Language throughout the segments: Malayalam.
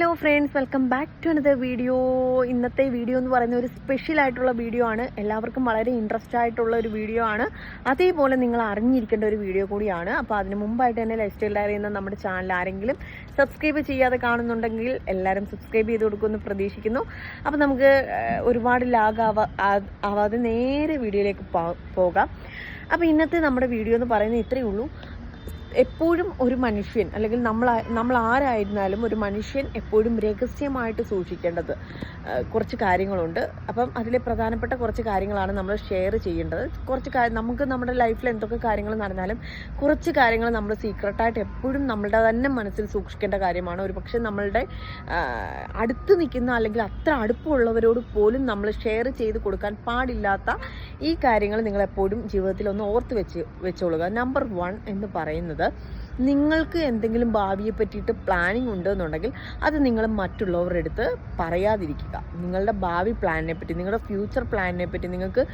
Hello friends welcome back to another video ഇന്നത്തെ വീഡിയോ എന്ന് പറയുന്ന ഒരു സ്പെഷ്യൽ ആയിട്ടുള്ള വീഡിയോ ആണ്. എല്ലാവർക്കും വളരെ ഇൻട്രസ്റ്റ് ആയിട്ടുള്ള ഒരു വീഡിയോ ആണ്. അതേപോലെ നിങ്ങൾ അറിഞ്ഞിരിക്കേണ്ട ഒരു വീഡിയോ കൂടിയാണ്. അപ്പോൾ അതിന് മുമ്പായിട്ട് തന്നെ ലൈഫ് സ്റ്റൈൽ ഡയറി എന്ന നമ്മുടെ ചാനൽ ആരെങ്കിലും സബ്സ്ക്രൈബ് ചെയ്യാതെ കാണുന്നുണ്ടെങ്കിൽ എല്ലാവരും സബ്സ്ക്രൈബ് ചെയ്ത് കൊടുക്കുമെന്ന് പ്രതീക്ഷിക്കുന്നു. അപ്പോൾ നമുക്ക് ഒരുപാട് ലാഗ് ആവാതെ നേരെ വീഡിയോയിലേക്ക് പോകാം. അപ്പോൾ ഇന്നത്തെ നമ്മുടെ വീഡിയോ എന്ന് പറയുന്നത് ഇത്രയേ ഉള്ളൂ. എപ്പോഴും ഒരു മനുഷ്യൻ അല്ലെങ്കിൽ നമ്മൾ നമ്മൾ ആരായിരുന്നാലും ഒരു മനുഷ്യൻ എപ്പോഴും രഹസ്യമായിട്ട് സൂക്ഷിക്കേണ്ടത് കുറച്ച് കാര്യങ്ങളുണ്ട്. അപ്പം അതിലെ പ്രധാനപ്പെട്ട കുറച്ച് കാര്യങ്ങളാണ് നമ്മൾ ഷെയർ ചെയ്യേണ്ടത്. കുറച്ച് നമുക്ക് നമ്മുടെ ലൈഫിൽ എന്തൊക്കെ കാര്യങ്ങൾ നടന്നാലും കുറച്ച് കാര്യങ്ങൾ നമ്മൾ സീക്രട്ടായിട്ട് എപ്പോഴും നമ്മളുടെ തന്നെ മനസ്സിൽ സൂക്ഷിക്കേണ്ട കാര്യമാണ്. ഒരു നമ്മളുടെ അടുത്ത് നിൽക്കുന്ന അല്ലെങ്കിൽ അത്ര അടുപ്പമുള്ളവരോട് പോലും നമ്മൾ ഷെയർ ചെയ്ത് കൊടുക്കാൻ പാടില്ലാത്ത ഈ കാര്യങ്ങൾ നിങ്ങൾ എപ്പോഴും ജീവിതത്തിൽ ഒന്ന് ഓർത്ത് വെച്ച് വെച്ചോളുക. നമ്പർ വൺ എന്ന് പറയുന്നത് നിങ്ങൾക്ക് എന്തെങ്കിലും ഭാവിയെ പറ്റിയിട്ട് പ്ലാനിങ് ഉണ്ടെന്നുണ്ടെങ്കിൽ അത് നിങ്ങൾ മറ്റുള്ളവരുടെ അടുത്ത് പറയാതിരിക്കുക. നിങ്ങളുടെ ഭാവി പ്ലാനിനെ പറ്റി നിങ്ങളുടെ ഫ്യൂച്ചർ പ്ലാനിനെ പറ്റി നിങ്ങൾക്ക്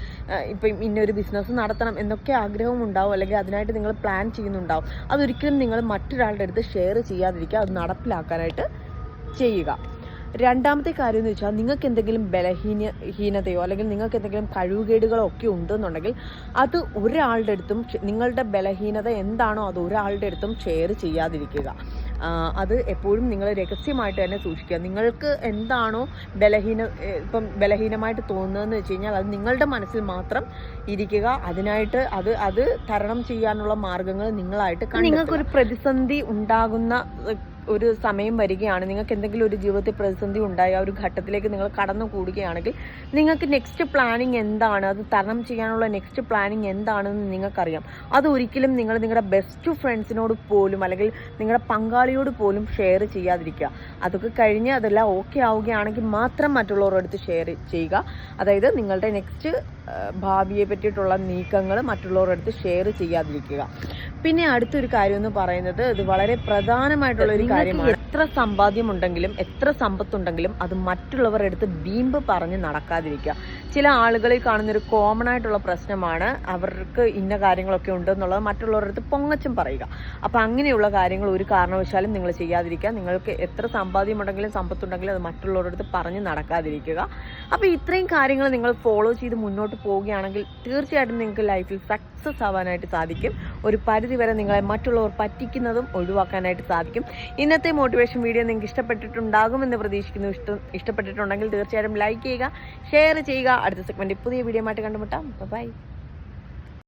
ഇപ്പം ഇന്നൊരു ബിസിനസ് നടത്തണം എന്നൊക്കെ ആഗ്രഹം ഉണ്ടാവും അല്ലെങ്കിൽ അതിനായിട്ട് നിങ്ങൾ പ്ലാൻ ചെയ്യുന്നുണ്ടാവും. അതൊരിക്കലും നിങ്ങൾ മറ്റൊരാളുടെ അടുത്ത് ഷെയർ ചെയ്യാതിരിക്കുക അത് നടപ്പിലാക്കാനായിട്ട് ചെയ്യുക. രണ്ടാമത്തെ കാര്യം എന്ന് വെച്ചാൽ നിങ്ങൾക്ക് എന്തെങ്കിലും ബലഹീന ഹീനതയോ അല്ലെങ്കിൽ നിങ്ങൾക്ക് എന്തെങ്കിലും കഴിവുകേടുകളോ ഒക്കെ ഉണ്ടെന്നുണ്ടെങ്കിൽ അത് ഒരാളുടെ അടുത്തും നിങ്ങളുടെ ബലഹീനത എന്താണോ അത് ഒരാളുടെ അടുത്തും ഷെയർ ചെയ്യാതിരിക്കുക. അത് എപ്പോഴും നിങ്ങൾ രഹസ്യമായിട്ട് തന്നെ സൂക്ഷിക്കുക. നിങ്ങൾക്ക് എന്താണോ ബലഹീന ഇപ്പം ബലഹീനമായിട്ട് തോന്നുന്നതെന്ന് വെച്ച് കഴിഞ്ഞാൽ അത് നിങ്ങളുടെ മനസ്സിൽ മാത്രം ഇരിക്കുക. അതിനായിട്ട് അത് അത് തരണം ചെയ്യാനുള്ള മാർഗങ്ങൾ നിങ്ങളായിട്ട് നിങ്ങൾക്കൊരു പ്രതിസന്ധി ഉണ്ടാകുന്ന ഒരു സമയം വരികയാണ്. നിങ്ങൾക്ക് എന്തെങ്കിലും ഒരു ജീവിതത്തിൽ പ്രതിസന്ധി ഉണ്ടായ ഒരു ഘട്ടത്തിലേക്ക് നിങ്ങൾ കടന്നു കൂടുകയാണെങ്കിൽ നിങ്ങൾക്ക് നെക്സ്റ്റ് പ്ലാനിങ് എന്താണ്? അത് തരണം ചെയ്യാനുള്ള നെക്സ്റ്റ് പ്ലാനിങ് എന്താണെന്ന് നിങ്ങൾക്കറിയാം. അത് ഒരിക്കലും നിങ്ങൾ നിങ്ങളുടെ ബെസ്റ്റ് ഫ്രണ്ട്സിനോട് പോലും അല്ലെങ്കിൽ നിങ്ങളുടെ പങ്കാളിയോട് പോലും ഷെയർ ചെയ്യാതിരിക്കുക. അതൊക്കെ കഴിഞ്ഞ് അതെല്ലാം ഓക്കെ ആവുകയാണെങ്കിൽ മാത്രം മറ്റുള്ളവരുടെ അടുത്ത് ഷെയർ ചെയ്യുക. അതായത് നിങ്ങളുടെ നെക്സ്റ്റ് ഭാവിയെ പറ്റിയിട്ടുള്ള നീക്കങ്ങൾ മറ്റുള്ളവരുടെ അടുത്ത് ഷെയർ ചെയ്യാതിരിക്കുക. പിന്നെ അടുത്തൊരു കാര്യം എന്ന് പറയുന്നത് ഇത് വളരെ പ്രധാനമായിട്ടുള്ള ഒരു കാര്യമാണ്. എത്ര സമ്പാദ്യം ഉണ്ടെങ്കിലും എത്ര സമ്പത്തുണ്ടെങ്കിലും അത് മറ്റുള്ളവരുടെ അടുത്ത് ബീമ്പ് പറഞ്ഞ് നടക്കാതിരിക്കുക. ചില ആളുകളിൽ കാണുന്നൊരു കോമൺ ആയിട്ടുള്ള പ്രശ്നമാണ് അവർക്ക് ഇന്ന കാര്യങ്ങളൊക്കെ ഉണ്ട് എന്നുള്ളത് മറ്റുള്ളവരുടെ അടുത്ത് പൊങ്ങച്ചം പറയുക. അപ്പം അങ്ങനെയുള്ള കാര്യങ്ങൾ ഒരു കാരണവശാലും നിങ്ങൾ ചെയ്യാതിരിക്കുക. നിങ്ങൾക്ക് എത്ര സമ്പാദ്യം ഉണ്ടെങ്കിലും സമ്പത്തുണ്ടെങ്കിലും അത് മറ്റുള്ളവരുടെ അടുത്ത് പറഞ്ഞ് നടക്കാതിരിക്കുക. അപ്പോൾ ഇത്രയും കാര്യങ്ങൾ നിങ്ങൾ ഫോളോ ചെയ്ത് മുന്നോട്ട് പോവുകയാണെങ്കിൽ തീർച്ചയായിട്ടും നിങ്ങൾക്ക് ലൈഫിൽ സക്സസ് ആവാനായിട്ട് സാധിക്കും. ഒരു പരിധി വരെ നിങ്ങളെ മറ്റുള്ളവർ പറ്റിക്കുന്നതും ഒഴിവാക്കാനായിട്ട് സാധിക്കും. ഇന്നത്തെ മോട്ടിവേഷൻ വീഡിയോ നിങ്ങൾക്ക് ഇഷ്ടപ്പെട്ടിട്ടുണ്ടാകുമെന്ന് പ്രതീക്ഷിക്കുന്നു. ഇഷ്ടം ഇഷ്ടപ്പെട്ടിട്ടുണ്ടെങ്കിൽ തീർച്ചയായും ലൈക്ക് ചെയ്യുക ഷെയർ ചെയ്യുക. അടുത്ത സെഗ്മെന്റ് പുതിയ വീഡിയോ ആയിട്ട് കണ്ടുമുട്ടാം. ബൈ